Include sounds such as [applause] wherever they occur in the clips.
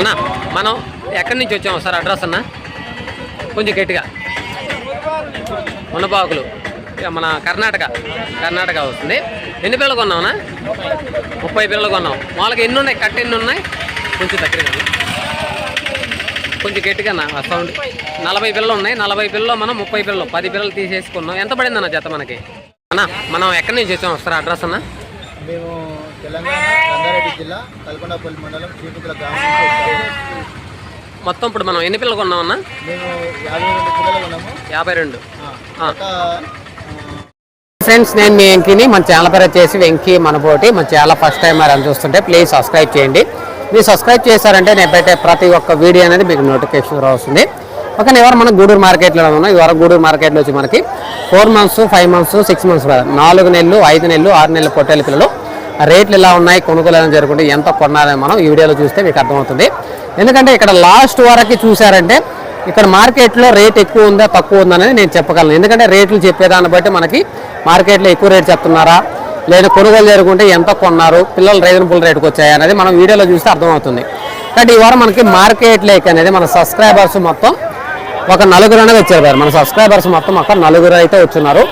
అన్న మనం ఎక్కడి నుంచి వచ్చాము సార్? అడ్రస్ అన్న? కొంచెం గట్టిగా. మునబాకులు ఇక మన కర్ణాటక. కర్ణాటక వస్తుంది. ఎన్ని పిల్లలు కొన్నావునా ముప్పై పిల్లలు కొన్నాం వాళ్ళకి ఎన్ని ఉన్నాయి? కట్ట ఎన్ని ఉన్నాయి? కొంచెం దగ్గరగా కొంచెం గట్టిగా అన్న సౌండ్ నలభై పిల్లలు ఉన్నాయి. నలభై పిల్లలు మనం ముప్పై పిల్లలు. పది పిల్లలు తీసేసుకున్నాం. ఎంత పడింది అన్న జత మనకి? అన్న మనం ఎక్కడి నుంచి వచ్చాం సార్? అడ్రస్ అన్న? మేము తెలంగాణ రంగారెడ్డి జిల్లా మండలం. మొత్తం ఇప్పుడు మనం ఎన్ని పిల్లలు కొన్నాం అన్న మేము యాభై రెండు పిల్లలు ఉన్నాము యాభై రెండు. ఆ, ఒక ఫ్రెండ్స్ నేను మీ వెంకీని మన ఛానల్ పేరు వచ్చేసి వెంకీ మనపోటి మన ఛానల్ ఫస్ట్ టైం మరి అని చూస్తుంటే ప్లీజ్ సబ్స్క్రైబ్ చేయండి. మీరు సబ్స్క్రైబ్ చేశారంటే నేను పెట్టే ప్రతి ఒక్క వీడియో అనేది మీకు నోటిఫికేషన్ వస్తుంది. ఓకే ఎవరు మనం గూడూరు మార్కెట్లో ఉన్నాం ఇవాళ గూడూరు మార్కెట్లో వచ్చి మనకి four months five months six months నాలుగు నెలలు ఐదు నెలలు ఆరు నెలలు పొట్టేల పిల్లలు రేట్లు ఎలా ఉన్నాయి కొనుగోలు ఎలా జరుగుతుంది ఎంత కొన్నారని మనం ఈ వీడియోలో చూస్తే మీకు అర్థమవుతుంది. ఎందుకంటే ఇక్కడ లాస్ట్ వరకు చూసారంటే ఇక్కడ మార్కెట్లో రేట్ ఎక్కువ ఉందా తక్కువ ఉందా అనేది నేను చెప్పగలను. ఎందుకంటే రేట్లు చెప్పేదాన్ని బట్టి మనకి మార్కెట్లో ఎక్కువ రేట్ చెప్తున్నారా లేదా కొనుగోలు జరుగుంటే ఎంత కొన్నారు పిల్లలు రీజనబుల్ రేట్కి వచ్చాయి అనేది మనం వీడియోలో చూస్తే అర్థమవుతుంది. కాబట్టి ఈ వారం మనకి మార్కెట్ లేక్ అనేది మన సబ్స్క్రైబర్స్ మొత్తం ఒక నలుగురు అనేది వచ్చారు మన సబ్స్క్రైబర్స్ మొత్తం ఒక నలుగురు అయితే వచ్చున్నారు.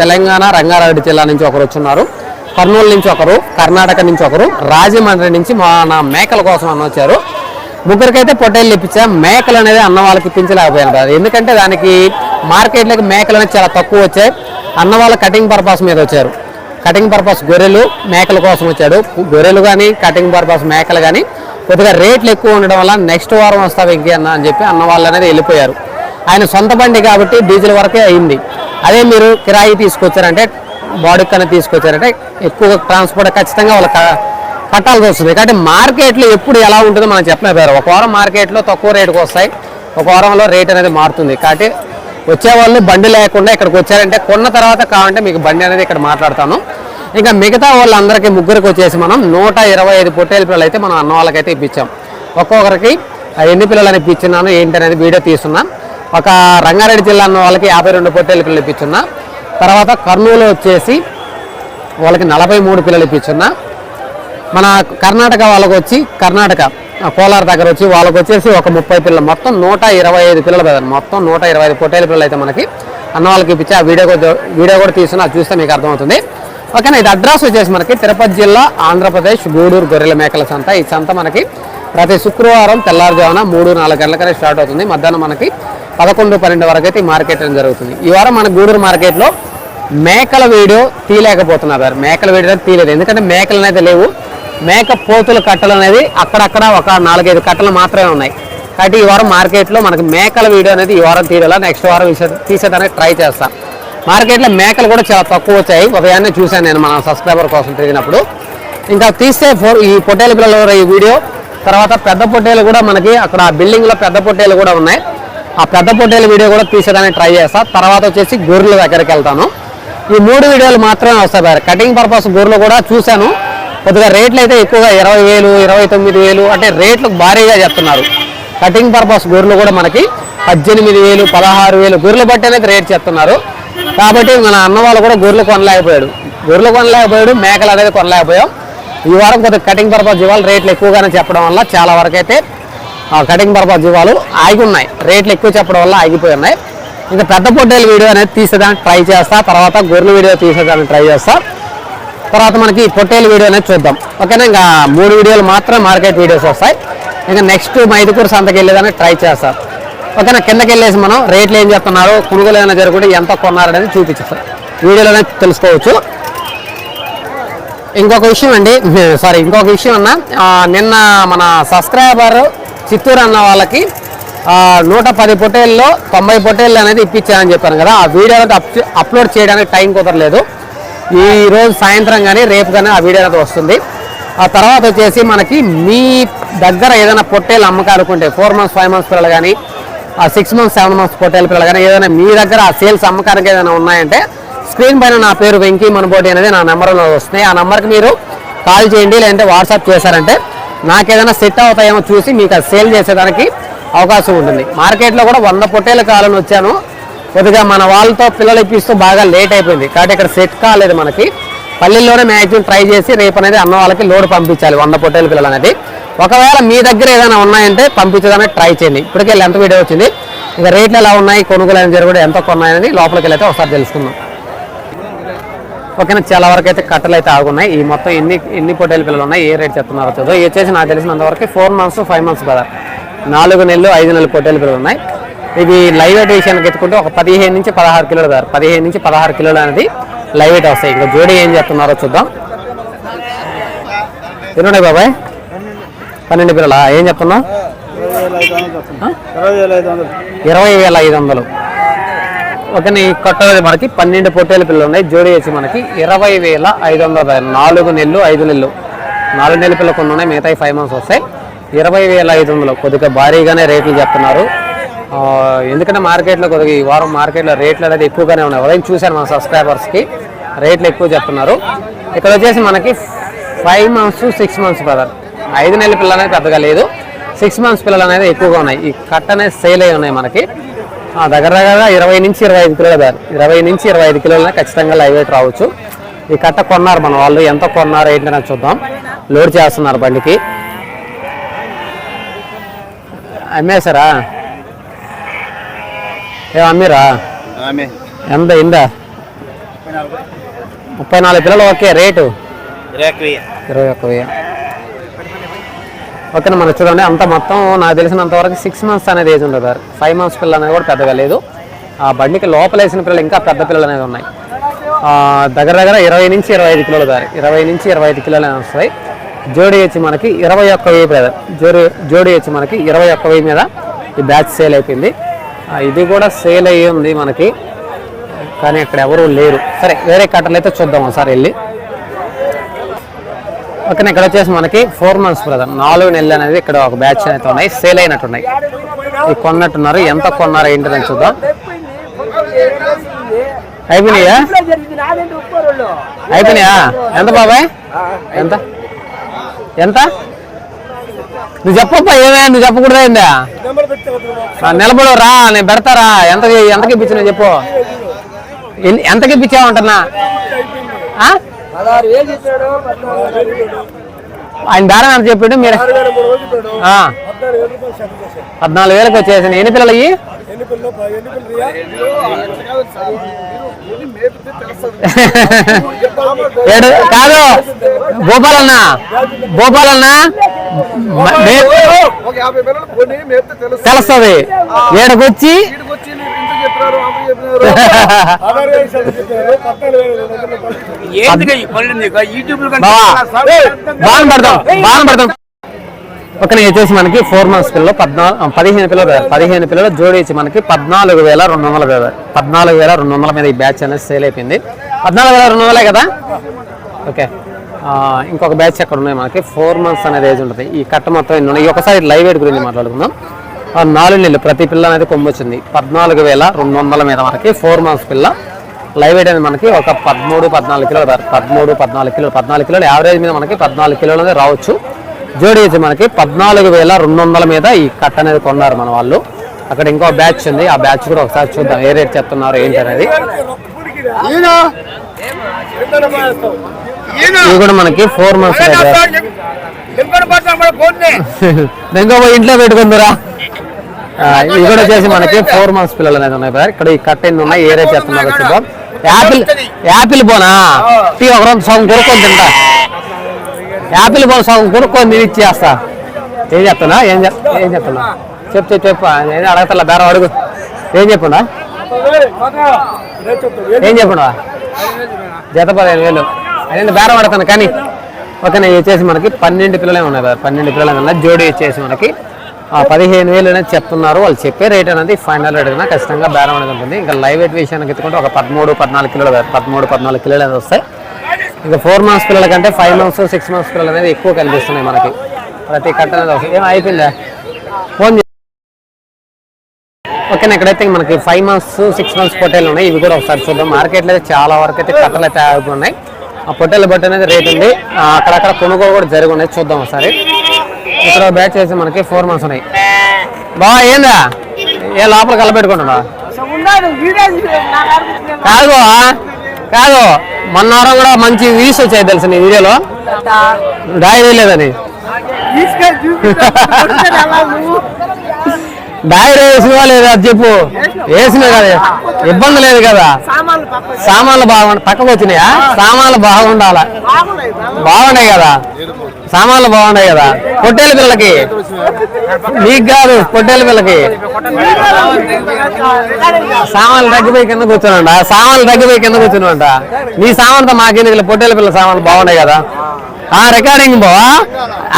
తెలంగాణ రంగారెడ్డి జిల్లా నుంచి ఒకరు వచ్చున్నారు. కర్నూలు నుంచి ఒకరు కర్ణాటక నుంచి ఒకరు రాజమండ్రి నుంచి నా మేకల కోసం అని వచ్చారు. ముగ్గురికైతే పొట్టేళ్ళు ఇప్పించా మేకలు అనేది అన్న వాళ్ళకి ఇప్పించలేకపోయాను ఎందుకంటే దానికి మార్కెట్లోకి మేకలు అనేది చాలా తక్కువ వచ్చాయి. అన్న వాళ్ళ కటింగ్ పర్పస్ మీద వచ్చారు. కటింగ్ పర్పస్ గొర్రెలు మేకల కోసం వచ్చాడు. గొర్రెలు కానీ కటింగ్ పర్పస్ మేకలు కానీ కొద్దిగా రేట్లు ఎక్కువ ఉండడం వల్ల నెక్స్ట్ వారం వస్తావు ఇంకే అన్న అని చెప్పి అన్న వాళ్ళు అనేది వెళ్ళిపోయారు. ఆయన సొంత బండి కాబట్టి డీజిల్ వరకే అయింది. అదే మీరు కిరాయి తీసుకొచ్చారంటే బాడీ కన్నా తీసుకొచ్చారంటే ఎక్కువ ట్రాన్స్పోర్ట్ ఖచ్చితంగా వాళ్ళ కట్టాల్సి వస్తుంది. కాబట్టి మార్కెట్లో ఎప్పుడు ఎలా ఉంటుందో మనం చెప్పలేపారు ఒక వారం మార్కెట్లో తక్కువ రేటుకు వస్తాయి. ఒక వారంలో రేట్ అనేది మారుతుంది. కాబట్టి వచ్చేవాళ్ళు బండి లేకుండా ఇక్కడికి వచ్చారంటే కొన్న తర్వాత కావాలంటే మీకు బండి అనేది ఇక్కడ మాట్లాడతాను. ఇంకా మిగతా వాళ్ళందరికీ ముగ్గురికి వచ్చేసి మనం నూట ఇరవై ఐదు పొట్టేల పిల్లలు అయితే మనం అన్న వాళ్ళకైతే ఇప్పించాం. ఒక్కొక్కరికి ఆ ఎన్ని అని ఇప్పించున్నాను ఏంటి అనేది వీడియో తీస్తున్నాను ఒక రంగారెడ్డి జిల్లా అన్న వాళ్ళకి యాభై రెండు పొట్టేల పిల్లలు ఇప్పించున్నాను తర్వాత కర్నూలు వచ్చేసి వాళ్ళకి నలభై మూడు పిల్లలు ఇప్పించున్నా. మన కర్ణాటక వాళ్ళకి వచ్చి కర్ణాటక కోలార్ దగ్గర వచ్చి వాళ్ళకి వచ్చేసి ఒక ముప్పై పిల్లలు. మొత్తం నూట ఇరవై ఐదు పిల్లలు కదా మొత్తం నూట ఇరవై ఐదు పొట్టేల పిల్లలు అయితే మనకి అన్న వాళ్ళకి ఇప్పించి ఆ వీడియో కూడా వీడియో కూడా తీసుకుని అది చూస్తే మీకు అర్థమవుతుంది. ఓకేనా ఇది అడ్రస్ వచ్చేసి మనకి తిరుపతి జిల్లా ఆంధ్రప్రదేశ్ గూడూరు గొర్రెల మేకల సంత. ఈ సంత మనకి ప్రతి శుక్రవారం తెల్లారుజామున మూడు నాలుగు గంటలకనే స్టార్ట్ అవుతుంది. మధ్యాహ్నం మనకి పదకొండు పన్నెండు వరకు అయితే ఈ మార్కెట్ జరుగుతుంది. ఈ వారం మన గూడూరు మార్కెట్లో మేకల వీడియో తీయలేకపోతున్నారు సార్. మేకల వీడియో అనేది తీయలేదు. ఎందుకంటే మేకలు అనేది లేవు. మేక పోతుల కట్టలు అనేది అక్కడక్కడ ఒక నాలుగైదు కట్టలు మాత్రమే ఉన్నాయి. కాబట్టి ఈ వారం మార్కెట్లో మనకి మేకల వీడియో అనేది ఈ వారం తీయాలా నెక్స్ట్ వారం తీసేదానికి ట్రై చేస్తాం. మార్కెట్లో మేకలు కూడా చాలా తక్కువ వచ్చాయి. ఉదయాన్నే చూశాను నేను మన సబ్స్క్రైబర్ కోసం తిరిగినప్పుడు. ఇంకా తీస్తే ఈ పొట్టేలు పిల్లలు ఈ వీడియో. తర్వాత పెద్ద పొట్టేలు కూడా మనకి అక్కడ ఆ బిల్డింగ్లో పెద్ద పొట్టేలు కూడా ఉన్నాయి. ఆ పెద్ద పొట్టేల వీడియో కూడా తీసేదానికి ట్రై చేస్తా. తర్వాత వచ్చేసి గొర్రెల దగ్గరికి వెళ్తాను. ఈ మూడు వీడియోలు మాత్రమే వస్తాయి కటింగ్ పర్పస్ గొర్రెలు కూడా చూశాను. కొద్దిగా రేట్లు అయితే ఎక్కువగా ఇరవై వేలు ఇరవై తొమ్మిది వేలు అంటే రేట్లు భారీగా చెప్తున్నారు. కటింగ్ పర్పస్ గొర్రెలు కూడా మనకి పద్దెనిమిది వేలు పదహారు వేలు గొర్రెలు బట్టి అనేది రేట్ చెప్తున్నారు. కాబట్టి మన అన్న వాళ్ళు కూడా గొర్రెలు కొనలేకపోయాడు. గొర్రెలు కొనలేకపోయాడు మేకలు అనేది కొనలేకపోయాం. ఈ వారం కొద్దిగా కటింగ్ పర్పస్ ఇవాళ రేట్లు ఎక్కువగానే చెప్పడం వల్ల చాలా వరకు అయితే కటింగ్ పర్పస్ జీవాలు ఆగి ఉన్నాయి రేట్లు ఎక్కువ చెప్పడం వల్ల ఆగిపోయి ఉన్నాయి. ఇంకా పెద్ద పొట్టేలు వీడియో అనేది తీసేదానికి ట్రై చేస్తా. తర్వాత గొర్రెల వీడియో తీసేదానికి ట్రై చేస్తా. తర్వాత మనకి పొట్టేలు వీడియో అనేది చూద్దాం. ఓకేనా? ఇంకా మూడు వీడియోలు మాత్రం మార్కెట్ వీడియోస్ వస్తాయి. ఇంకా నెక్స్ట్ మైదుకూరు సంతకి వెళ్ళేదానికి ట్రై చేస్తాం. ఓకేనా? కిందకి వెళ్ళేసి మనం రేట్లు ఏం చెప్తున్నారు కొనుగోలు ఏమైనా జరుగుతుంటే ఎంత కొన్నారనేది అనేది వీడియోలోనే తెలుసుకోవచ్చు. ఇంకొక విషయం అండి. [laughs] సారీ ఇంకొక విషయం అన్న. నిన్న మన సబ్స్క్రైబర్ చిత్తూరు అన్న వాళ్ళకి నూట పది పొట్టేల్లో తొంభై పొట్టేళ్ళు అనేది ఇప్పించానని చెప్పాను కదా. ఆ వీడియో అనేది అప్- అప్లోడ్ చేయడానికి టైం కుదరలేదు. ఈ రోజు సాయంత్రం కానీ రేపు కానీ ఆ వీడియో అనేది వస్తుంది. ఆ తర్వాత వచ్చేసి మనకి మీ దగ్గర ఏదైనా పొట్టేలు అమ్మకాలుకుంటే ఫోర్ మంత్స్ ఫైవ్ మంత్స్ పిల్లలు కానీ ఆ సిక్స్ మంత్స్ సెవెన్ మంత్స్ పొట్టేల పిల్లలు కానీ ఏదైనా మీ దగ్గర ఆ సేల్స్ అమ్మకానికి ఏదైనా ఉన్నాయంటే స్క్రీన్ పైన నా పేరు వెంకీ మనబోటి అనేది నా నెంబర్లో వస్తున్నాయి. ఆ నెంబర్కి మీరు కాల్ చేయండి లేదంటే వాట్సాప్ చేశారంటే నాకేదైనా సెట్ అవుతాయేమో చూసి మీకు అది సేల్ చేసేదానికి అవకాశం ఉంటుంది. మార్కెట్లో కూడా వంద పొట్టేలు కావాలని వచ్చాను. కొద్దిగా మన వాళ్ళతో పిల్లలు ఇప్పిస్తూ బాగా లేట్ అయిపోయింది. కాబట్టి ఇక్కడ సెట్ కాలేదు మనకి. పల్లెల్లోనే మ్యాక్సిమం ట్రై చేసి రేపు అనేది అన్న వాళ్ళకి లోడ్ పంపించాలి వంద పొట్టేల పిల్లలు అనేది. ఒకవేళ మీ దగ్గర ఏదైనా ఉన్నాయంటే పంపించడానికి ట్రై చేయండి. ఇప్పటికే ఎంత వీడియో వచ్చింది. ఇంకా రేట్లు ఎలా ఉన్నాయి కొనుగోలు అనేది జరుగుతుంది ఎంత కొన్నాయని లోపలికి వెళ్ళి ఒకసారి తెలుసుకుందాం. ఓకేనా చాలా వరకు అయితే కట్టలు అయితే ఆగున్నాయి. ఈ మొత్తం ఎన్ని ఎన్ని పొట్టేల పిల్లలు ఉన్నాయి ఏ రేట్ చెప్తున్నారో చదువు ఇది వచ్చేసి నాకు తెలిసినంత వరకు ఫోర్ మంత్స్ ఫైవ్ మంత్స్ కదా. నాలుగు నెలలు ఐదు నెలలు పొట్టేల పిల్లలు ఉన్నాయి. ఇవి లైవ్ వెయిట్ విషయానికి ఎత్తుకుంటే ఒక పదిహేను నుంచి పదహారు కిలోలు దారు పదిహేను నుంచి పదహారు కిలోలు అనేది లైవ్ వెయిట్ వస్తాయి. ఇంకా జోడీ ఏం చెప్తున్నారో చూద్దాం. ఎన్నున్నాయి బాబాయ్? పన్నెండు పిల్లలా ఏం చెప్తున్నావు? ఇరవై వేల ఐదు వందలు. ఒకని కొట్టది ఓకే ఈ మనకి పన్నెండు పొట్టేల పిల్లలు ఉన్నాయి జోడీ వచ్చి మనకి ఇరవై వేల ఐదు వందల నాలుగు నెలలు ఐదు నెలలు. నాలుగు నెలల పిల్లలు కొన్ని ఉన్నాయి మిగతా ఫైవ్ మంత్స్ వస్తాయి. ఇరవై వేల ఐదు వందలు కొద్దిగా భారీగానే రేట్లు చెప్తున్నారు. ఎందుకంటే మార్కెట్లో కొద్దిగా ఈ వారం మార్కెట్లో రేట్లు అనేది ఎక్కువగానే ఉన్నాయి. ఉదయం చూశాను మన సబ్స్క్రైబర్స్కి రేట్లు ఎక్కువ చెప్తున్నారు. ఇక్కడ వచ్చేసి మనకి five months six months brother ఐదు నెలల పిల్లలు అనేది పెద్దగా లేదు. సిక్స్ మంత్స్ పిల్లలు అనేది ఎక్కువగా ఉన్నాయి. ఈ కట్ అనేది సేల్ అయి ఉన్నాయి మనకి. దగ్గర దగ్గర ఇరవై నుంచి ఇరవై ఐదు కిలోలు దారి. ఇరవై నుంచి ఇరవై ఐదు కిలోలు ఖచ్చితంగా లైవ్ వెయిట్ రావచ్చు. ఈ కట్ట కొన్నారు మన వాళ్ళు. ఎంత కొన్నారు ఏంటనే చూద్దాం. లోడ్ చేస్తున్నారు బండికి. అమ్మేశారా? ఏ అమ్మీరా? ఎంత ఇందా ముప్పై నాలుగు పిల్లలు ఓకే రేటు? ఇరవై ఇరవై ఒక్క వెయ్యి. ఓకేనా మనం చూడండి అంత మొత్తం నాకు తెలిసినంత వరకు సిక్స్ మంత్స్ అనేది ఏజ్ ఉండదు ఫైవ్ మంత్స్ పిల్లలు అనేది కూడా పెద్దగా లేదు. ఆ బండికి లోపల వేసిన పిల్లలు ఇంకా పెద్ద పిల్లలు అనేది ఉన్నాయి దగ్గర దగ్గర ఇరవై నుంచి ఇరవై ఐదు కిలోలు దారి ఇరవై నుంచి ఇరవై ఐదు కిలోలు అనేవి వస్తాయి. జోడీ వచ్చి మనకి ఇరవై ఒక్క వెయ్యి బ్రదర్ జోడి జోడీ వచ్చి మనకి ఇరవై ఒక్క వెయ్యి మీద ఈ బ్యాచ్ సేల్ అయిపోయింది. ఇది కూడా సేల్ అయ్యి ఉంది మనకి. కానీ అక్కడ ఎవరు లేరు. సరే వేరే కట్టలు అయితే చూద్దాం ఒకసారి వెళ్ళి. ఓకే ఇక్కడ వచ్చేసి మనకి ఫోర్ మంత్స్ బ్రదర్ నాలుగు నెలలు అనేది ఇక్కడ ఒక బ్యాచ్ అయితే ఉన్నాయి. సేల్ అయినట్టున్నాయి. ఇవి కొన్నట్టున్నారు. ఎంత కొన్నారు ఏంటని చూద్దాం. అయిపోయినాయా? అయిపోయినాయా? ఎంత బాబాయ్? ఎంత? ఎంత? నువ్వు చెప్పప్పా ఏమే నువ్వు చెప్పకూడదా ఏందా? నిలబడు రా. నేను పెడతారా ఎంత ఎంతకి ఇప్పించిన చెప్పు. ఎంతకి ఇప్పించావంటున్నా ఆ? ఆయన బేరం ఎంత చెప్పాడు మీరు. పద్నాలుగు వేలకు వచ్చేసింది. ఎన్ని పిల్లలు అయ్యి? ఏడు. కాదు. భూపాలన్న భూపాలన్న తెలుస్తుంది. ఏడకొచ్చి ఒక వచ్చేసి మనకి ఫోర్ మంత్స్ పిల్లలు పద్నాలుగు పదిహేను పిల్లలు కదా, పదిహేను పిల్లలు జోడి వచ్చి మనకి పద్నాలుగు వేల రెండు వందల కదా పద్నాలుగు వేల రెండు వందల మీద ఈ బ్యాచ్ అనేది సేల్ అయిపోయింది. పద్నాలుగు వేల రెండు వందలే కదా? ఓకే. ఇంకొక బ్యాచ్ ఎక్కడ ఉన్నాయి మనకి? ఫోర్ మంత్స్ అనేది ఏజ్ ఉంటుంది. ఈ కట్ట మొత్తం ఎన్ని ఉన్నాయి? ఈ ఒకసారి లైవ్ వెయిట్ గురించి మాట్లాడుకుందాం. నాలుగు నెలలు ప్రతి పిల్ల అనేది కొమ్ము వచ్చింది పద్నాలుగు వేల రెండు వందల మీద మనకి ఫోర్ మంత్స్ పిల్ల. లైవ్ వెయిట్ అనేది మనకి ఒక పదమూడు పద్నాలుగు కిలోలు. పదమూడు పద్నాలుగు కిలోలు పద్నాలుగు కిలోలు యావరేజ్ మీద మనకి పద్నాలుగు కిలోలు అనేది రావచ్చు. జోడీ వచ్చి మనకి పద్నాలుగు వేల రెండు వందల మీద ఈ కట్ట అనేది కొన్నారు మన వాళ్ళు. అక్కడ ఇంకో బ్యాచ్ ఉంది. ఆ బ్యాచ్ కూడా ఒకసారి చూద్దాం. ఏ రేట్ చెప్తున్నారు ఏంటి అనేది. ఇవి కూడా మనకి ఫోర్ మంత్స్ [laughs] ఇంట్లో పెట్టుకుందరా. ఇవి కూడా వచ్చేసి మనకి ఫోర్ మంత్స్ పిల్లలు అనేది ఉన్నాయి బ్రదర్ ఇక్కడ ఈ కట్ ఎన్ని ఉన్నాయి ఏ రేట్ చెప్తున్నారు చూద్దాం. యాపిల్ యాపిల్ పోనా టీ ఒక సగం కొనుక్కొని తింటా. యాపిల్ బోన్ సగం కొనుక్కొని నేను ఇచ్చేస్తా. ఏం చెప్తున్నా? ఏం ఏం చెప్తున్నా? చెప్తే చెప్పు నేను అడగతల బేరం అడుగు. ఏం చెప్పున్నా ఏం చెప్పున్నా జత పదిహేను వేలు. అదే బేరం పడతాను కానీ ఓకే నేను వచ్చేసి మనకి పన్నెండు పిల్లలే ఉన్నాయి పన్నెండు పిల్లలు ఉన్నాయి. జోడీ వచ్చేసి మనకి పదిహేను వేలు అనేది చెప్తున్నారు. వాళ్ళు చెప్పే రేట్ అనేది ఫైనల్ రేట్ అయినా ఖచ్చితంగా బేరం అనేది ఉంటుంది. ఇంకా లైవ్ వెయిట్ విషయానికి ఎత్తుకుంటే ఒక పదమూడు పద్నాలుగు కిలోలు పదమూడు పద్నాలుగు కిలోలు అనేది వస్తాయి. ఇంకా ఫోర్ మంత్స్ పిల్లల కంటే ఫైవ్ మంత్స్ సిక్స్ మంత్స్ పిల్లలు అనేది ఎక్కువ కనిపిస్తున్నాయి మనకి. ప్రతి కట్ట అనేది వస్తుంది. ఏం అయిపోయిందా? ఫోన్ ఓకే ఇక్కడైతే మనకి ఫైవ్ మంత్స్ సిక్స్ మంత్స్ పొట్టేలు ఉన్నాయి. ఇవి కూడా ఒకసారి చూద్దాం. మార్కెట్లో అయితే చాలా వరకు అయితే కట్టలు అయితే ఆగుతున్నాయి. ఆ పొట్టేలు బట్టి అనేది రేట్ ఉంది. అక్కడక్కడ కొనుగోలు కూడా జరిగి ఉన్నాయి చూద్దాం ఒకసారి. ఇక్కడ బ్యాచ్ చేసి మనకి ఫోర్ మంత్స్ ఉన్నాయి. బాగా ఏందా? ఏ లోపల కలపెట్టుకుంటున్నా కాదు కాదు. మొన్న వారం కూడా మంచి వ్యూస్ వచ్చాయి తెలుసు నీ వీడియోలో? డైరీ లేదని [laughs] డైరీ వేసినా లేదా అది చెప్పు. వేసినా కదా ఇబ్బంది లేదు కదా. సామాన్లు బాగుండ పక్కకు వచ్చినాయా? సామాన్లు బాగుండాలా? బాగున్నాయి కదా. సామాన్లు బాగున్నాయి కదా. పొట్టేల పిల్లలకి. నీకు కాదు పొట్టేల పిల్లకి సామాన్లు తగ్గిపోయి కింద కూర్చున్నాంట సామాన్లు తగ్గిపోయి కింద కూర్చున్నాంట నీ సామాన్తో మాకెందుకు పొట్టేల పిల్ల సామాన్లు బాగున్నాయి కదా? ఆ రికార్డింగ్ బావా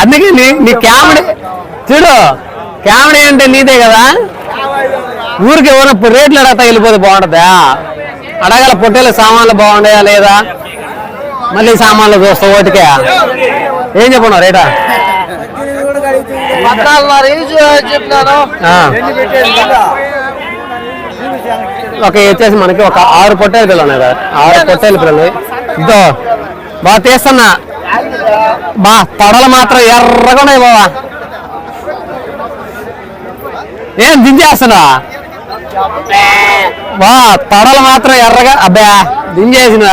అందుకే నీ నీ కామెడీ చూడు. కామెడీ అంటే నీదే కదా? ఊరికి ఎవరైనా రేట్లు అడగతా వెళ్ళిపోతే బాగుంటుందా? అడగాల పొట్టేళ్ళ సామాన్లు బాగున్నాయా లేదా? మళ్ళీ సామాన్లు చూస్తా ఓటికే. ఏం చెప్పను రేటా? ఓకే ఒక వచ్చేసి మనకి ఒక ఆరు పొట్టేలు పిల్లలు ఉన్నాయి కదా? ఆరు పొట్టేలు పిల్లలు. ఇదో బాగా తీస్తున్నా. బా తొడలు మాత్రం ఎర్రగా ఉన్నాయి బావా. ఏం దించేస్తున్నా బా తొడలు మాత్రం ఎర్రగా అబ్బా దించేసిన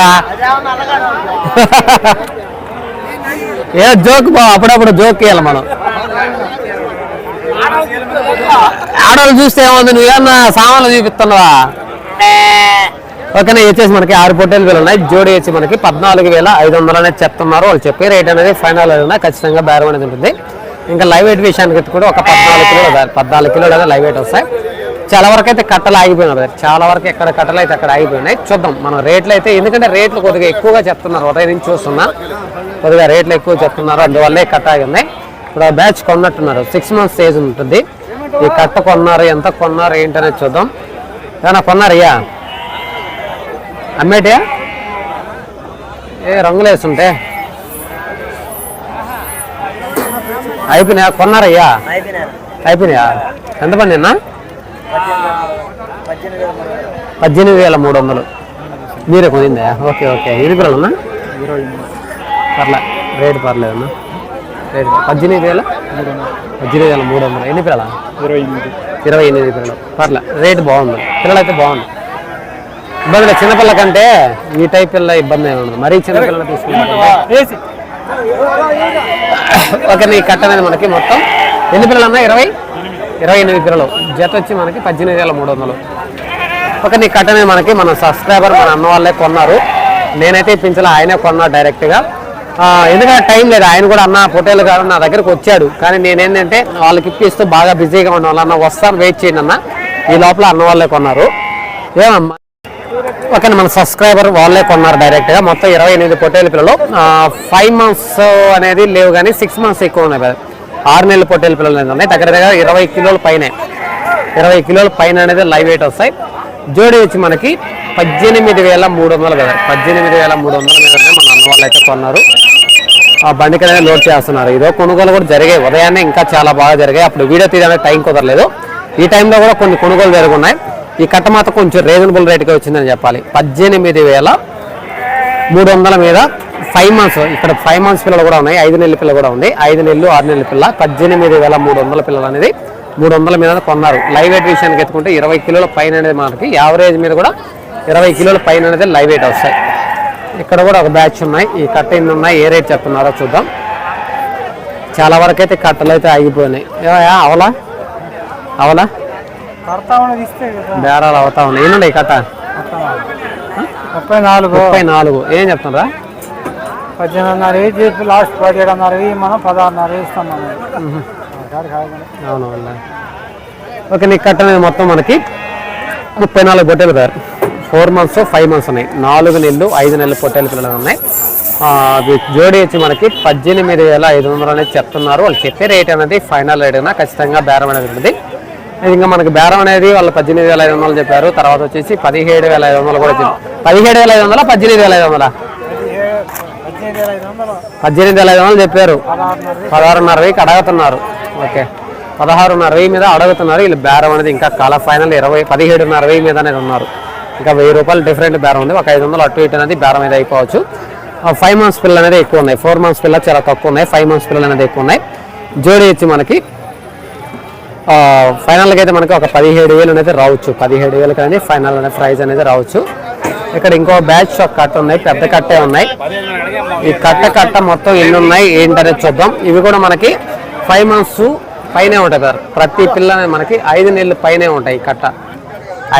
ఏ జోక్ బా అప్పుడప్పుడు జోక్ వేయాలి మనం. ఆడవాళ్ళు చూస్తే ఏముంది? నువ్వేమన్నా సామాన్లు చూపిస్తున్నావా? ఓకేనా వచ్చేసి మనకి ఆరు పొట్టేలు వేలు ఉన్నాయి. జోడి వచ్చి మనకి పద్నాలుగు వేల ఐదు వందలు అనేది చెప్తున్నారు. వాళ్ళు చెప్పే రేట్ అనేది ఫైనల్ అయినా ఖచ్చితంగా బేరం అనేది ఉంటుంది. ఇంకా లైవ్ వెయిట్ విషయానికి కూడా ఒక పద్నాలుగు కిలోలు పద్నాలుగు కిలోలు లైవ్ వెయిట్ వస్తాయి. చాలా వరకు అయితే కట్టలు ఆగిపోయినారు చాలా వరకు ఎక్కడ కట్టలు అయితే అక్కడ ఆగిపోయినాయి. చూద్దాం మనం రేట్లు అయితే ఎందుకంటే రేట్లు కొద్దిగా ఎక్కువగా చెప్తున్నారు. ఉదయం నుంచి చూస్తున్నా. కొద్దిగా రేట్లు ఎక్కువ చెప్తున్నారు. అందువల్లే కట్ట ఆగి ఉన్నాయి ఇప్పుడు బ్యాచ్ కొన్నట్టున్నారు. సిక్స్ మంత్స్ ఏజ్ ఉంటుంది. ఈ కట్ట కొన్నారు ఎంత కొన్నారు ఏంటనేది చూద్దాం. ఏమన్నా కొన్నారయ్యా అమ్మేటయా ఏ రంగులు వేస్తుంటే అయిపోయినాయా? కొన్నారయ్యా? అయిపోయినాయా. ఎంత పని నిన్న పద్దెనిమిది వేల మూడు వందలు. మీరే కొనిందా? Okay okay. పిల్లలన్నా పర్లే రేటు పర్లేదన్నా రేటు పద్దెనిమిది వేల? పద్దెనిమిది వేల మూడు వందలు. ఎన్ని పిల్లల? ఇరవై ఎనిమిది. ఇరవై ఎనిమిది పిల్లలు. పర్లే రేటు బాగుంది. పిల్లలు అయితే బాగుంది. ఇబ్బంది చిన్నపిల్ల కంటే ఈ టైప్ పిల్ల ఇబ్బంది ఏమి ఉండదు. మరీ చిన్న పిల్లలు తీసుకుంటే ఓకే నీ కట్ట అనేది మనకి మొత్తం ఎన్ని పిల్లలు అన్నా ఇరవై? ఇరవై ఎనిమిది పిల్లలు. జత వచ్చి మనకి పద్దెనిమిది వేల మూడు వందలు. ఓకే నీ కట్ట అనేది మనకి మన సబ్స్క్రైబర్ మన అన్న వాళ్ళే కొన్నారు. నేనైతే ఇప్పించాలి ఆయనే కొన్నా డైరెక్ట్గా. ఎందుకంటే టైం లేదు. ఆయన కూడా అన్న పొటేలు గారు నా దగ్గరకు వచ్చాడు. కానీ నేనేంటంటే వాళ్ళకి ఇప్పిస్తూ బాగా బిజీగా ఉండడం అన్న వస్తాను వెయిట్ చేయండి అన్న. ఈ లోపల అన్న వాళ్ళే కొన్నారు. ఏమమ్మా? ఓకే మన సబ్స్క్రైబర్ వాళ్ళే కొన్నారు డైరెక్ట్గా మొత్తం ఇరవై ఎనిమిది పొట్టేలు పిల్లలు. ఫైవ్ మంత్స్ అనేది లేవు కానీ సిక్స్ మంత్స్ ఎక్కువ ఉన్నాయి ఆరు నెలల పొట్టేలు పిల్లలు అనేది ఉన్నాయి. దగ్గర దగ్గర ఇరవై కిలోల పైన. ఇరవై కిలోల పైన అనేది లైవ్ వెయిట్ వస్తాయి. జోడి వచ్చి మనకి పద్దెనిమిది వేల మూడు వందలు కదా. పద్దెనిమిది వేల మూడు వందల మీద మన అన్న వాళ్ళు అయితే కొన్నారు. ఆ బండికి అనేది లోడ్ చేస్తున్నారు. ఇదో కొనుగోలు కూడా జరిగాయి. ఉదయాన్నే ఇంకా చాలా బాగా జరిగాయి. అప్పుడు వీడియో తీయడానికి టైం కుదరలేదు. ఈ టైంలో కూడా కొన్ని కొనుగోలు జరుగున్నాయి. ఈ కట్ట మాత్రం కొంచెం రీజనబుల్ రేట్గా వచ్చిందని చెప్పాలి. పద్దెనిమిది వేల మూడు వందల మీద ఫైవ్ మంత్స్ ఇక్కడ ఫైవ్ మంత్స్ పిల్లలు కూడా ఉన్నాయి. ఐదు నెలల పిల్ల కూడా ఉంది. ఐదు నెలలు ఆరు నెలల పిల్ల. పద్దెనిమిది వేల మూడు వందల పిల్లలు అనేది మూడు వందల మీద కొన్నారు. లైవ్ వెయిట్ విషయానికి ఎత్తుకుంటే ఇరవై కిలోల పైన అనేది మనకి యావరేజ్ మీద కూడా ఇరవై కిలోల పైన అనేది లైవ్ వెయిట్ వస్తాయి. ఇక్కడ కూడా ఒక బ్యాచ్ ఉన్నాయి. ఈ కట్ట ఎన్ని ఉన్నాయి? ఏ రేట్ చెప్తున్నారో చూద్దాం. చాలా వరకు అయితే కట్టలు అయితే ఆగిపోయినాయి. అవలా? అవలా? బేరాలు అవుతా ఉన్నాయి. ఎన్ని కట్ట ముప్పై నాలుగు. ముప్పై నాలుగు. ఏం చెప్తున్నారా? పద్దెనిమిదిన్నర వేసి చెప్పి లాస్ట్ పదిహేడున్నర వెయ్యి మనం పదహారున్నర ఇస్తాం అవును. ఓకే నీకు కట్ట అనేది మొత్తం మనకి ముప్పై నాలుగు పొట్టేలు sir four months five months ఉన్నాయి. నాలుగు నెలలు ఐదు నెలలు పొట్టేలు పిల్లలు ఉన్నాయి. జోడి వచ్చి మనకి పద్దెనిమిది వేల ఐదు వందలు అనేది చెప్తున్నారు. వాళ్ళు చెప్పే రేట్ అనేది ఫైనల్ రేట్ అయినా ఖచ్చితంగా బేరం అనేది ఉంటుంది ఇంకా మనకి బేరం అనేది వాళ్ళు పద్దెనిమిది వేల ఐదు వందలు చెప్పారు. తర్వాత వచ్చేసి పదిహేడు వేల ఐదు వందలు కూడా చెప్పారు పదిహేడు వేల ఐదు వందల పద్దెనిమిది వేల ఐదు వందల? పద్దెనిమిది వేల ఐదు వందలు చెప్పారు. పదహారున్నర పదహారున్నర అడగుతున్నారు ఓకే. పదహారున్నర వెయ్యి మీద అడుగుతున్నారు. వీళ్ళు బేరం అనేది ఇంకా కాల ఫైనల్ ఇరవై పదిహేడున్నర వెయ్యి మీద అనేది ఉన్నారు. ఇంకా వెయ్యి రూపాయలు డిఫరెంట్ బేరం ఉంది. ఒక ఐదు వందలు అటు ఇటు అనేది బేరం మీద అయిపోవచ్చు. ఫైవ్ మంత్స్ పిల్లలు అనేది ఎక్కువ ఉన్నాయి. ఫోర్ మంత్స్ పిల్లలు చాలా తక్కువ ఉన్నాయి. ఫైవ్ మంత్స్ పిల్లలు అనేది ఎక్కువ ఉన్నాయి. జోడీ వచ్చి మనకి ఫైనల్గా అయితే మనకి ఒక పదిహేడు వేలు అనేది రావచ్చు. పదిహేడు వేలకి అనేది ఫైనల్ అనే ప్రైజ్ అనేది రావచ్చు. ఇక్కడ ఇంకో బ్యాచ్ ఒక కట్ట ఉన్నాయి పెద్ద కట్టే ఉన్నాయి. ఈ కట్ట కట్ట మొత్తం ఎన్ని ఉన్నాయి ఏంటనేది చూద్దాం. ఇవి కూడా మనకి ఫైవ్ మంత్స్ పైనే ఉంటాయి సార్. ప్రతి పిల్ల మనకి ఐదు నెలలు పైనే ఉంటాయి ఈ కట్ట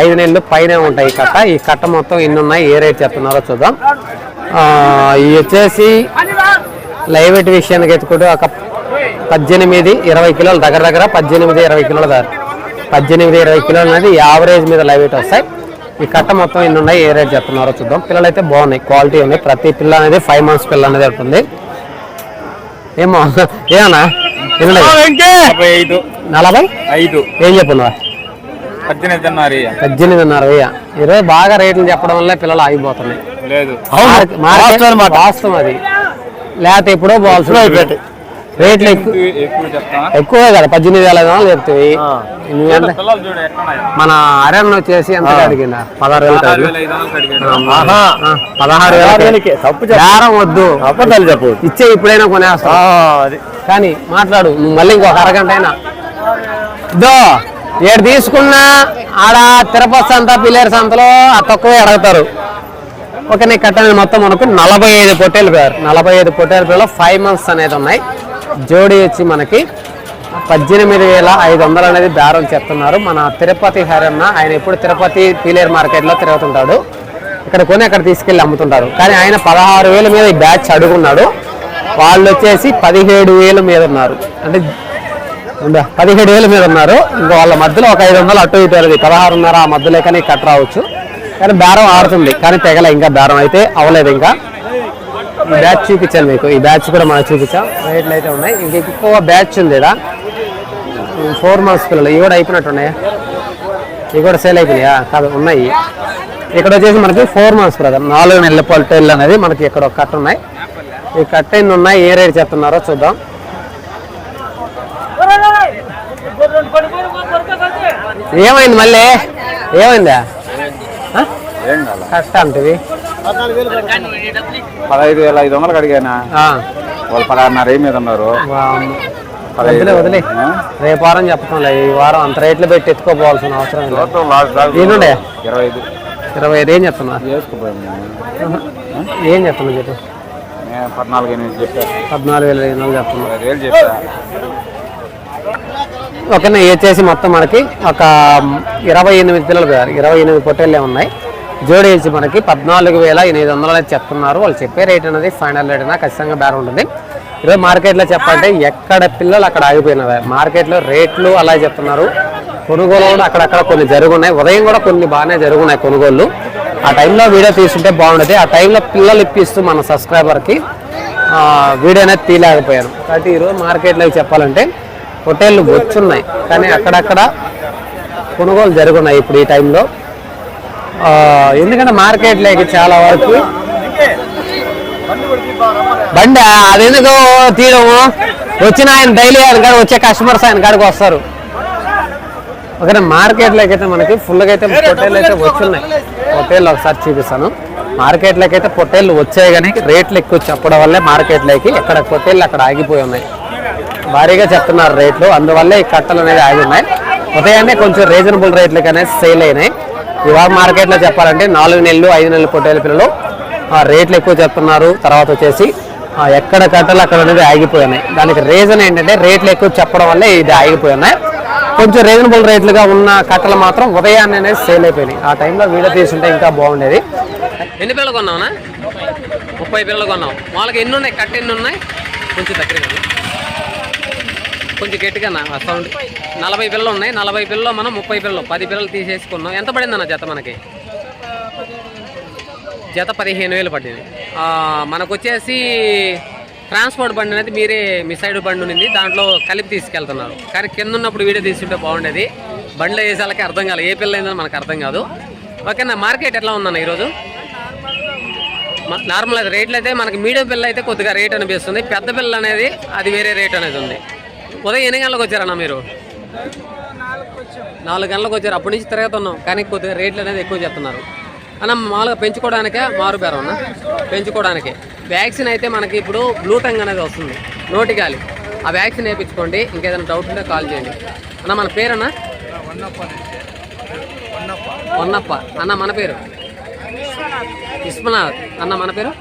ఐదు నెలలు పైనే ఉంటాయి ఈ కట్ట ఈ కట్ట మొత్తం ఎన్ని ఉన్నాయి ఏ రేట్ చెప్తున్నారో చూద్దాం. ఇవి వచ్చేసి లైవ్ విషయానికి ఎత్తుకుంటే ఒక పద్దెనిమిది ఇరవై కిలోలు దగ్గర దగ్గర పద్దెనిమిది ఇరవై కిలోలు సార్ పద్దెనిమిది ఇరవై కిలోలు అనేది యావరేజ్ మీద లైవ్ వెయిట్ వస్తాయి. ఈ కట్ట మొత్తం ఎన్ని ఉన్నాయి ఏ రేట్ చెప్తున్నారో చూద్దాం. పిల్లలు అయితే బాగున్నాయి క్వాలిటీ ఉన్నాయి ప్రతి పిల్ల అనేది ఫైవ్ మంత్స్ పిల్ల అనేది ఉంటుంది. ఏమో ఏమన్నా? ఐదు. నలభై? ఐదు. ఏం. పద్దెనిమిదిన్నర వెయ్య ఈరోజు బాగా రేట్లు చెప్పడం వల్ల పిల్లలు ఆగిపోతున్నాయి. లేదు. మార్కెట్- మార్కెట్ వాస్తవం అది. లేకపోతే ఎప్పుడో బాల్స్ రేట్లు ఎక్కువ. ఎక్కువ- కదా పద్దెనిమిది వేల ఐదు వందలు చెప్తాయి పిల్లలు. మన అరణ్ వచ్చేసి ఎంత అడిగిందా? పదహారు వేలు పదహారు వేల వద్దు. అబద్ధాలు చెప్పు. ఇచ్చే ఇప్పుడైనా కొనేస్తా. అది. కానీ మాట్లాడు నువ్వు మళ్ళీ ఇంకొక అరగంట అయినా దో ఏడు తీసుకున్నా ఆడ తిరుపతి సంత పిల్లేరు సంతలో ఆ తక్కువే అడుగుతారు. ఓకే నీ కట్టని మొత్తం మనకు నలభై ఐదు పొట్టేలు పేరు. నలభై ఐదు పొట్టేల పేరులో ఫైవ్ మంత్స్ అనేది ఉన్నాయి. జోడి వచ్చి మనకి పద్దెనిమిది వేల ఐదు వందలు అనేది దారం చెప్తున్నారు మన తిరుపతి హరన్న ఆయన ఎప్పుడు తిరుపతి పీలేరు మార్కెట్లో తిరుగుతుంటాడు. ఇక్కడ కొని అక్కడ తీసుకెళ్ళి అమ్ముతుంటారు. కానీ ఆయన పదహారు వేల మీద ఈ బ్యాచ్ అడుగున్నాడు. వాళ్ళు వచ్చేసి పదిహేడు వేల మీద ఉన్నారు. అంటే పదిహేడు వేల మీద ఉన్నారు. ఇంకా వాళ్ళ మధ్యలో ఒక ఐదు వందలు అటు ఇటు వెళ్ళదు. పదహారున్నర ఆ మధ్యలో కానీ కట్ రావచ్చు. కానీ బేరం ఆడుతుంది కానీ తెగల ఇంకా బేరం అయితే అవ్వలేదు ఇంకా. బ్యాచ్ చూపించాను మీకు. ఈ బ్యాచ్ కూడా మనం చూపించాం. రేట్లు అయితే ఉన్నాయి. ఇంక ఎక్కువ బ్యాచ్ ఉంది ఇక్కడ ఫోర్ మంత్స్ పిల్లలు ఇవి కూడా అయిపోయినట్టున్నాయా? ఇవి కూడా సేల్ అయిపోయినాయా? కాదు ఉన్నాయి. ఇక్కడ వచ్చేసి మనకి ఫోర్ మంత్స్ బ్రదర్ నాలుగు నెలల పొలటేళ్ళు అనేది మనకి ఇక్కడ ఒక కట్ట ఉన్నాయి. ఈ కట్ట ఎన్ని ఉన్నాయి? ఏ రేట్ చెప్తున్నారో చూద్దాం. ఏమైంది మళ్ళీ? ఏమైందా? కష్ట అంటివి? పదహైదు వేల ఐదు వందలకి అడిగానా ఆ, వాళ్ళు పదహారున్నర ఏ మీద ఉన్నారు వదిలే వదిలే? రేపు వారం చెప్పటంలే ఈ వారం అంత రేట్లు పెట్టి ఎత్తుకోపోవాల్సిన అవసరం ఏనుండే? ఇరవై ఐదు. ఇరవై ఐదు ఏం చెప్తున్నా ఏం చెప్తున్నా చెప్పు? పద్నాలుగు ఎనిమిది చెప్పాను పద్నాలుగు వేల ఐదు వందలు చెప్తున్నా పదహైదు వేలు చెప్పా. ఓకేనా ఇది వచ్చేసి మొత్తం మనకి ఒక ఇరవై ఎనిమిది పిల్లలు ఇరవై ఎనిమిది పొట్టేళ్ళే ఉన్నాయి. జోడేసి మనకి పద్నాలుగు వేల ఎనిమిది వందలు అనేది చెప్తున్నారు. వాళ్ళు చెప్పే రేట్ అనేది ఫైనల్ రేట్ అయినా ఖచ్చితంగా బేరం ఉంటుంది. ఈరోజు మార్కెట్లో చెప్పాలంటే ఎక్కడ పిల్లలు అక్కడ ఆగిపోయినవి మార్కెట్లో రేట్లు అలా చెప్తున్నారు. కొనుగోలు కూడా అక్కడక్కడ కొన్ని జరుగున్నాయి. ఉదయం కూడా కొన్ని బాగానే జరుగున్నాయి కొనుగోళ్ళు. ఆ టైంలో వీడియో తీసుకుంటే బాగుండేది. ఆ టైంలో పిల్లలు ఇప్పిస్తూ మన సబ్స్క్రైబర్కి వీడియో అనేది తీయలేకపోయాను కాబట్టి ఈరోజు మార్కెట్లో చెప్పాలంటే హోటళ్ళు వచ్చున్నాయి. కానీ అక్కడక్కడ కొనుగోలు జరుగున్నాయి ఇప్పుడు ఈ టైంలో ఎందుకంటే ఎందుకంటే మార్కెట్లోకి చాలా వరకు. బండి అదెందుకు తీయడము? వచ్చిన ఆయన డైలీ ఆయన కాడ వచ్చే కస్టమర్స్ ఆయన కాడికి వస్తారు. ఓకే మార్కెట్లోకి అయితే మనకి ఫుల్గా అయితే పొట్టేళ్ళు అయితే వచ్చున్నాయి. పొట్టేళ్ళు ఒకసారి చూపిస్తాను. మార్కెట్లోకి అయితే పొట్టేళ్ళు వచ్చాయి కానీ రేట్లు ఎక్కువ చెప్పడం వల్లే మార్కెట్లోకి ఎక్కడ పొట్టేళ్ళు అక్కడ ఆగిపోయి ఉన్నాయి. భారీగా చెప్తున్నారు రేట్లు. అందువల్లే ఈ కట్టలు అనేది ఆగి ఉన్నాయి. ఉదయాన్నే కొంచెం రీజనబుల్ రేట్లకి అనేది సేల్ అయినాయి. ఇవాళ మార్కెట్లో చెప్పాలంటే నాలుగు నెలలు ఐదు నెలలు పొట్టేల పిల్లలు ఆ, రేట్లు ఎక్కువ చెప్తున్నారు. తర్వాత వచ్చేసి ఎక్కడ కట్టలు అక్కడ అనేది ఆగిపోయినాయి. దానికి రీజన్ ఏంటంటే రేట్లు ఎక్కువ చెప్పడం వల్ల ఇది ఆగిపోయి ఉన్నాయి కొంచెం రీజనబుల్ రేట్లుగా ఉన్న కట్టలు మాత్రం ఉదయాన్నే అనేది సేల్ అయిపోయినాయి. ఆ టైంలో వీడియో తీసుంటే ఇంకా బాగుండేది. ఎన్ని పిల్లలు కొన్నావునా? ముప్పై పిల్లలు కొన్నావు. వాళ్ళకి ఎన్ని ఉన్నాయి? కట్ట ఎన్ని ఉన్నాయి? కొంచెం దగ్గర కొంచెం గట్టిగా సౌండ్ నలభై పిల్లలు ఉన్నాయి. నలభై పిల్లలు మనం ముప్పై పిల్లలు పది పిల్లలు తీసేసుకున్నాం. ఎంత పడింది అన్న జత మనకి? జత పదిహేను వేలు పడింది. మనకు వచ్చేసి ట్రాన్స్పోర్ట్ బండి అనేది మీరే మీ సైడ్ బండి ఉంది దాంట్లో కలిపి తీసుకెళ్తున్నారు. కానీ కింద ఉన్నప్పుడు వీడియో తీసుకుంటే బాగుండేది. బండిలో వేసాలకి అర్థం కాదు ఏ పిల్ల అయిందని మనకు అర్థం కాదు. ఓకేనా మార్కెట్ ఎట్లా ఉందన్న ఈరోజు? నార్మల్ అయితే రేట్లు అయితే మనకి మీడియం పిల్ల అయితే కొద్దిగా రేట్ అనిపిస్తుంది. పెద్ద పిల్ల అనేది అది వేరే రేట్ అనేది ఉంది. ఉదయం ఎన్ని గంటలకు వచ్చారన్న మీరు? నాలుగు గంటలకు వచ్చారు. అప్పటి నుంచి తిరుగుతున్నాం కానీ కొద్దిగా రేట్లు అనేది ఎక్కువ చెప్తున్నారు అన్న మామూలుగా పెంచుకోవడానికే మారు బేరం అన్న. పెంచుకోవడానికే. వ్యాక్సిన్ అయితే మనకి ఇప్పుడు బ్లూ టంగ్ అనేది వస్తుంది. నోటి గాలి ఆ వ్యాక్సిన్ వేయించుకోండి. ఇంకేదైనా డౌట్ ఉంటే కాల్ చేయండి. అన్న మన పేరన్నా? వన్నప్ప. అన్న మన పేరు? విశ్వనాథ్. అన్న మన పేరు?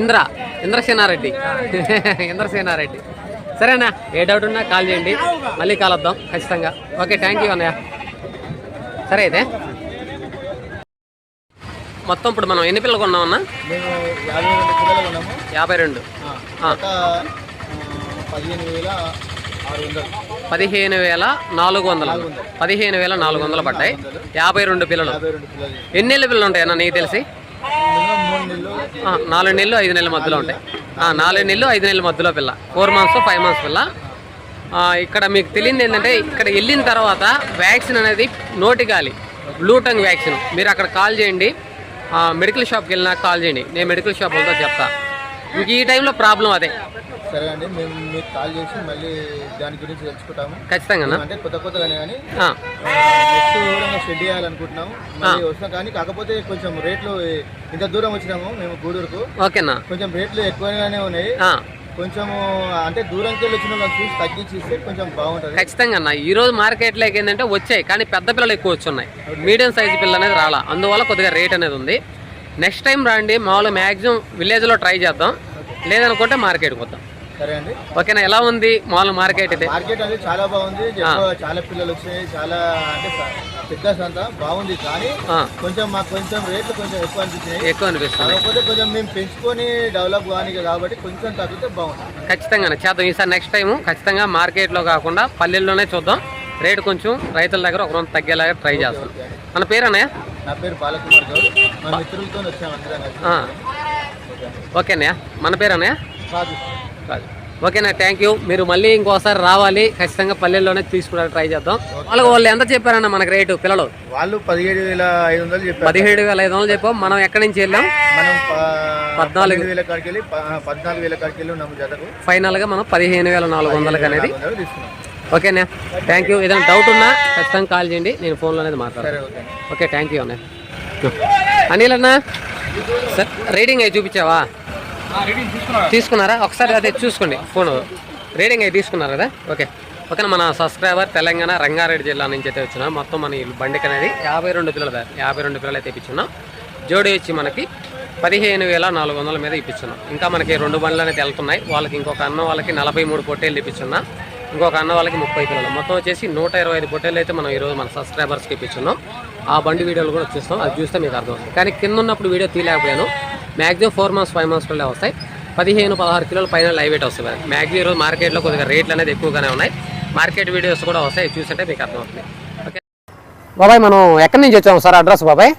ఇంద్ర. ఇంద్రసేనారెడ్డి. [laughs] ఇంద్రసేనారెడ్డి. సరేనా ఏ డౌట్ ఉన్నా కాల్ చేయండి. మళ్ళీ కాల్ వద్దాం ఖచ్చితంగా. ఓకే థ్యాంక్ యూ అన్నయ్య. సరే అయితే. మొత్తం ఇప్పుడు మనం ఎన్ని పిల్లలు కొన్నామన్నా యాభై రెండు పదిహేను వేల నాలుగు వందలు. పదిహేను వేల నాలుగు వందలు పడ్డాయి. యాభై రెండు పిల్లలు. ఎన్ని పిల్లలు ఉంటాయన్నా నీకు తెలిసి? నాలుగు నెలలు ఐదు నెలల మధ్యలో ఉంటాయి. నాలుగు నెలలు ఐదు నెలల మధ్యలో పిల్ల. ఫోర్ మంత్స్ ఫైవ్ మంత్స్ పిల్ల. ఇక్కడ మీకు తెలియదు ఏంటంటే ఇక్కడ వెళ్ళిన తర్వాత వ్యాక్సిన్ అనేది నోటి గాలి బ్లూ టంగ్ వ్యాక్సిన్. మీరు అక్కడ కాల్ చేయండి. మెడికల్ షాప్కి వెళ్ళినా కాల్ చేయండి. నేను మెడికల్ షాప్ వెళ్తా చెప్తా. ఇంక ఈ టైంలో ప్రాబ్లం అదే. సరే అండి మేము మీకు కాల్ చేసి మళ్ళీ దాని గురించి తెలుసుకుంటాము. ఖచ్చితంగానా అంటే కొత్త కొత్తగానే కానీ నెక్స్ట్ కూడా షెడ్ చేయాలనుకుంటున్నాము మళ్ళీ వస్తున్నాం. కానీ కాకపోతే కొంచెం రేట్లు ఇంత దూరం వచ్చినాము మేము గూడూరుకు. ఓకేనా కొంచెం రేట్లు ఎక్కువగానే ఉన్నాయి. కొంచెము అంటే దూరంకి వెళ్ళి వచ్చిన చూసి తగ్గించి ఇస్తే కొంచెం బాగుంటుంది. ఖచ్చితంగా అన్న. ఈ రోజు మార్కెట్లోకి ఏంటంటే వచ్చాయి కానీ పెద్ద పిల్లలు ఎక్కువ వచ్చున్నాయి. మీడియం సైజు పిల్ల అనేది రాలా. అందువల్ల కొద్దిగా రేట్ అనేది ఉంది. నెక్స్ట్ టైం రండి మామూలుగా మ్యాక్సిమం విలేజ్లో ట్రై చేద్దాం. లేదనుకుంటే మార్కెట్కి వద్దాం సరే అండి. ఓకేనా ఎలా ఉంది మామూలు మార్కెట్ అయితే? మార్కెట్ అనేది చాలా బాగుంది. చాలా పిల్లలు వచ్చాయి. చాలా అంటే పెద్ద సంత బాగుంది కానీ కొంచెం మాకు కొంచెం రేట్లు కొంచెం ఎక్కువ అనిపించినాయి. ఎక్కువ అనిపిస్తుంది. కాకపోతే కొంచెం మేము పెంచుకొని డెవలప్ కానీ కాబట్టి కొంచెం తగ్గితే బాగుంటుంది ఖచ్చితంగా చేద్దాం. ఈసారి నెక్స్ట్ టైం ఖచ్చితంగా మార్కెట్లో కాకుండా పల్లెల్లోనే చూద్దాం. రేటు కొంచెం రైతుల దగ్గర ఒక తగ్గేలాగా ట్రై చేస్తాం. మన పేరు అన్నయ్య? నా పేరు బాలకుమార్ గౌడ్. మా మిత్రులతో వచ్చాము అందరం ఓకే అన్నయ్య మన పేరు అన్నయ్య కాదు. కాదు. ఓకేనా థ్యాంక్ యూ మీరు మళ్ళీ ఇంకోసారి రావాలి. ఖచ్చితంగా పల్లెల్లోనే తీసుకోవడానికి ట్రై చేద్దాం. వాళ్ళకి వాళ్ళు ఎంత చెప్పారన్న మనకి రేటు పిల్లలు? వాళ్ళు పదిహేడు వేల ఐదు వందలు చెప్పారు. పదిహేడు వేల ఐదు వందలు చెప్పాం. మనం ఎక్కడి నుంచి వెళ్ళాం? మనం పద్నాలుగు. వేల కాడికి వెళ్ళి పద్నాలుగు వేల కాడికి వెళ్ళి ఉన్నాము జతకు. ఫైనల్గా మనం పదిహేను వేల నాలుగు వందలకి అనేది తీసుకున్నాం. ఓకేనా థ్యాంక్ యూ ఏదైనా డౌట్ ఉన్నా ఖచ్చితంగా కాల్ చేయండి. నేను ఫోన్లో అనేది మాట్లాడతాను. సరే ఓకే ఓకే థ్యాంక్ యూ అన్న అనిల్ అన్న సార్ రీడింగ్ అవి చూపించావా? తీసుకున్నారా? ఒకసారి అదే చూసుకోండి ఫోన్ రీడింగ్ అవి తీసుకున్నారు కదా? ఓకే. ఓకే మన సబ్స్క్రైబర్ తెలంగాణ రంగారెడ్డి జిల్లా నుంచి అయితే వచ్చినాం. మొత్తం మన ఈ బండికి అనేది యాభై రెండు పిల్లలు యాభై రెండు పిల్లలు అయితే ఇప్పించున్నాం. జోడి వచ్చి మనకి పదిహేను వేల నాలుగు వందల మీద ఇప్పించున్నాం. ఇంకా మనకి రెండు బండ్లు అనేది వెళ్తున్నాయి. వాళ్ళకి ఇంకొక అన్న వాళ్ళకి నలభై మూడు పొట్టేళ్ళు ఇప్పించున్నాం. ఇంకొక అన్న వాళ్ళకి ముప్పై పిల్లలు మొత్తం వచ్చేసి నూట ఇరవై ఐదు పొట్టేళ్ళు అయితే మనం ఈరోజు మన సబ్స్క్రైబర్స్కి ఇప్పించున్నాం. ఆ బండి వీడియోలు కూడా చూస్తాం. అది చూస్తే మీకు అర్థమవుతుంది. కానీ కింద ఉన్నప్పుడు video తీయలేకపోయాను. Maximum four months five months పిల్లలే వస్తాయి. పదిహేను పదహారు కిలోల పైన లైవ్ వెయిట్ వస్తుంది మ్యాక్సిమం ఈరోజు మార్కెట్లో కొద్దిగా రేట్లు అనేది ఎక్కువగానే ఉన్నాయి. మార్కెట్ వీడియోస్ కూడా వస్తాయి. చూస్తుంటే మీకు అర్థమవుతుంది. ఓకే బాబాయ్ మనం ఎక్కడి నుంచి వచ్చాము సార్? అడ్రస్ బాబాయ్?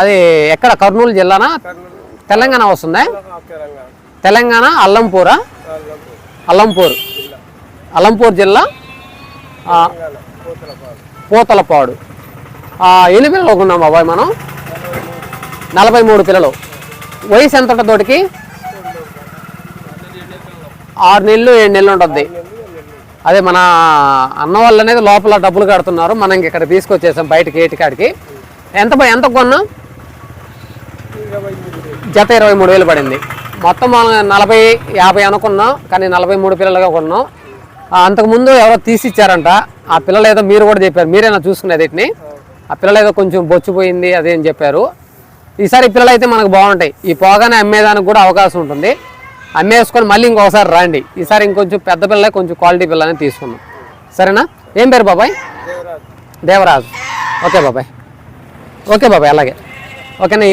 అది ఎక్కడ? కర్నూలు జిల్లానా? తెలంగాణ వస్తుందా? తెలంగాణ అల్లంపూరా? అల్లంపూర్ అల్లంపూర్ జిల్లా పూతలపాడు. ఎన్ని పిల్లలు ఉన్నాం బాబాయ్ మనం? నలభై మూడు పిల్లలు. వయసు ఎంత ఉంటుంది తోటికి? ఆరు నెలలు ఏడు నెలలు ఉంటుంది. అదే మన అన్న వాళ్ళు అనేది లోపల డబ్బులు కడుతున్నారు. మనం ఇంక ఇక్కడ తీసుకొచ్చేసాం బయటకి ఏటికాడికి ఎంత ఎంత కొన్నాం? జత ఇరవై మూడు వేలు పడింది. మొత్తం మనం నలభై యాభై అనుకున్నాం కానీ నలభై మూడు పిల్లలుగా కొన్నాం. అంతకుముందు ఎవరో తీసిచ్చారంట. ఆ పిల్లలు ఏదో మీరు కూడా చెప్పారు. మీరేనా చూసుకునేది వీటిని? ఆ పిల్లలు ఏదో కొంచెం బొచ్చిపోయింది అదే అని చెప్పారు. ఈసారి పిల్లలు అయితే మనకు బాగుంటాయి. ఈ పోగానే అమ్మేదానికి కూడా అవకాశం ఉంటుంది. అమ్మేసుకొని మళ్ళీ ఇంకొకసారి రండి. ఈసారి ఇంకొంచెం పెద్ద పిల్లలే కొంచెం క్వాలిటీ పిల్లలని తీసుకుందాం. సరేనా? ఏం పేరు బాబాయ్? దేవరాజు. ఓకే బాబాయ్. ఓకే బాబాయ్ అలాగే. ఓకేనా?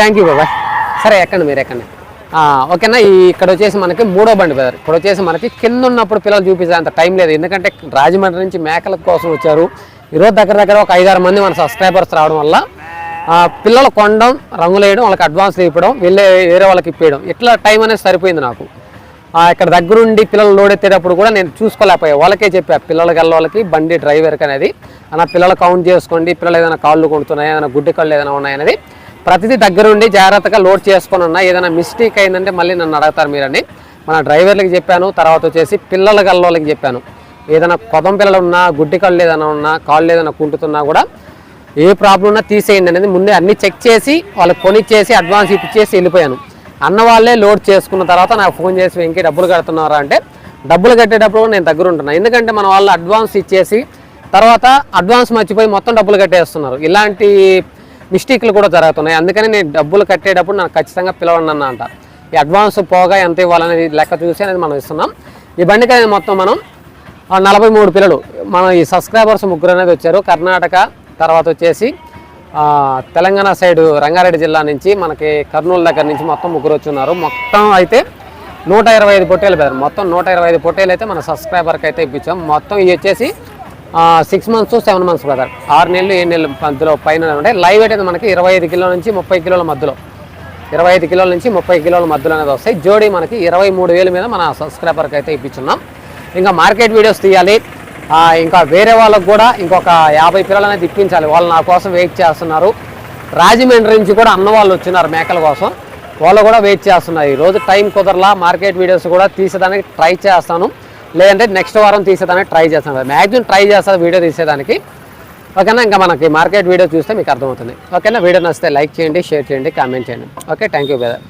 థ్యాంక్ యూ బాబాయ్. సరే ఎక్కండి మీరు ఎక్కండి. ఓకేనా? ఈ ఇక్కడ వచ్చేసి మనకి మూడో బండి బెదర్ ఇక్కడ వచ్చేసి మనకి కింద ఉన్నప్పుడు పిల్లలు చూపించే అంత టైం లేదు. ఎందుకంటే రాజమండ్రి నుంచి మేకల కోసం వచ్చారు. ఈరోజు దగ్గర దగ్గర ఒక ఐదారు మంది మన సబ్స్క్రైబర్స్ రావడం వల్ల పిల్లలు కొనడం రంగులు వేయడం వాళ్ళకి అడ్వాన్స్ ఇవ్వడం వెళ్ళే వేరే వాళ్ళకి ఇప్పేయడం. ఇట్లా టైం అనేది సరిపోయింది నాకు. ఇక్కడ దగ్గరుండి పిల్లలు లోడ్ ఎత్తేటప్పుడు కూడా నేను చూసుకోలేకపోయా. వాళ్ళకే చెప్పా పిల్లలకి వాళ్ళకి బండి డ్రైవర్కి అనేది. అన్న పిల్లలు కౌంట్ చేసుకోండి పిల్లలు ఏదైనా కాళ్ళు కొడుతున్నాయి ఏదైనా గుడ్డి కళ్ళు ఏదైనా ఉన్నాయనేది ప్రతిదీ దగ్గరుండి జాగ్రత్తగా లోడ్ చేసుకొని ఉన్నా ఏదైనా మిస్టేక్ అయిందంటే మళ్ళీ నన్ను అడుగుతారు మీరని మన డ్రైవర్లకి చెప్పాను తర్వాత వచ్చేసి పిల్లల గల్లోళ్ళకి చెప్పాను. ఏదైనా కొదం పిల్లలు ఉన్నా గుడ్డి కళ్ళు ఏదైనా ఉన్నా కాళ్ళు ఏదైనా కుంటుతున్నా కూడా ఏ ప్రాబ్లం ఉన్నా తీసేయండి అనేది ముందే అన్ని చెక్ చేసి వాళ్ళకి కొనిచ్చేసి అడ్వాన్స్ ఇప్పించేసి వెళ్ళిపోయాను. అన్న వాళ్ళే లోడ్ చేసుకున్న తర్వాత నాకు ఫోన్ చేసి వెంకీ డబ్బులు కడుతున్నారా? అంటే డబ్బులు కట్టేటప్పుడు కూడా నేను దగ్గర ఉంటున్నాను ఎందుకంటే మన వాళ్ళు అడ్వాన్స్ ఇచ్చేసి తర్వాత అడ్వాన్స్ మర్చిపోయి మొత్తం డబ్బులు కట్టేస్తున్నారు. ఇలాంటి మిస్టేక్లు కూడా జరుగుతున్నాయి. అందుకని నేను డబ్బులు కట్టేటప్పుడు నాకు ఖచ్చితంగా పిలవండి అన్న అంట. ఈ అడ్వాన్స్ పోగా ఎంత ఇవ్వాలనేది లెక్క చూసి అనేది మనం ఇస్తున్నాం. ఈ బండికి అనేది మొత్తం మనం నలభై మూడు పిల్లలు. మన ఈ సబ్స్క్రైబర్స్ ముగ్గురు అనేది వచ్చారు. కర్ణాటక తర్వాత వచ్చేసి తెలంగాణ సైడ్ రంగారెడ్డి జిల్లా నుంచి మనకి కర్నూలు దగ్గర నుంచి మొత్తం ముగ్గురు వచ్చి ఉన్నారు. మొత్తం అయితే నూట ఇరవై ఐదు పొట్టేలు పెద్దారు మొత్తం నూట ఇరవై ఐదు పొట్టేలు అయితే మన సబ్స్క్రైబర్కి అయితే ఇప్పించాం. మొత్తం ఇవి వచ్చేసి six months seven months brother ఆరు నెలలు ఏడు నెలలు మధ్యలో పైన ఉంటాయి లైవ్ వెయిట్ అయితే మనకి ఇరవై ఐదు కిలోల నుంచి ముప్పై కిలోల మధ్యలో. ఇరవై ఐదు కిలోల నుంచి ముప్పై కిలోల మధ్యలో అనేది వస్తాయి. జోడీ మనకి ఇరవై మూడు వేల మీద మన సబ్స్క్రైబర్కి అయితే ఇప్పించున్నాం. ఇంకా మార్కెట్ వీడియోస్ తీయాలి. ఇంకా వేరే వాళ్ళకు కూడా ఇంకొక యాభై పిల్లలు అనేది ఇప్పించాలి. వాళ్ళు నా కోసం వెయిట్ చేస్తున్నారు. రాజమండ్రి నుంచి కూడా అన్న వాళ్ళు వచ్చినారు మేకల కోసం. వాళ్ళు కూడా వెయిట్ చేస్తున్నారు. ఈరోజు టైం కుదరలా మార్కెట్ వీడియోస్ కూడా తీసేదానికి ట్రై చేస్తాను. లేదంటే నెక్స్ట్ వారం తీసేదానికి ట్రై చేస్తాను. మ్యాక్సిమం ట్రై చేస్తాను వీడియో తీసేదానికి. ఓకేనా? ఇంకా మనకి మార్కెట్ వీడియో చూస్తే మీకు అర్థమవుతుంది. ఓకేనా? వీడియో నచ్చితే లైక్ చేయండి షేర్ చేయండి కామెంట్ చేయండి. Okay thank you brother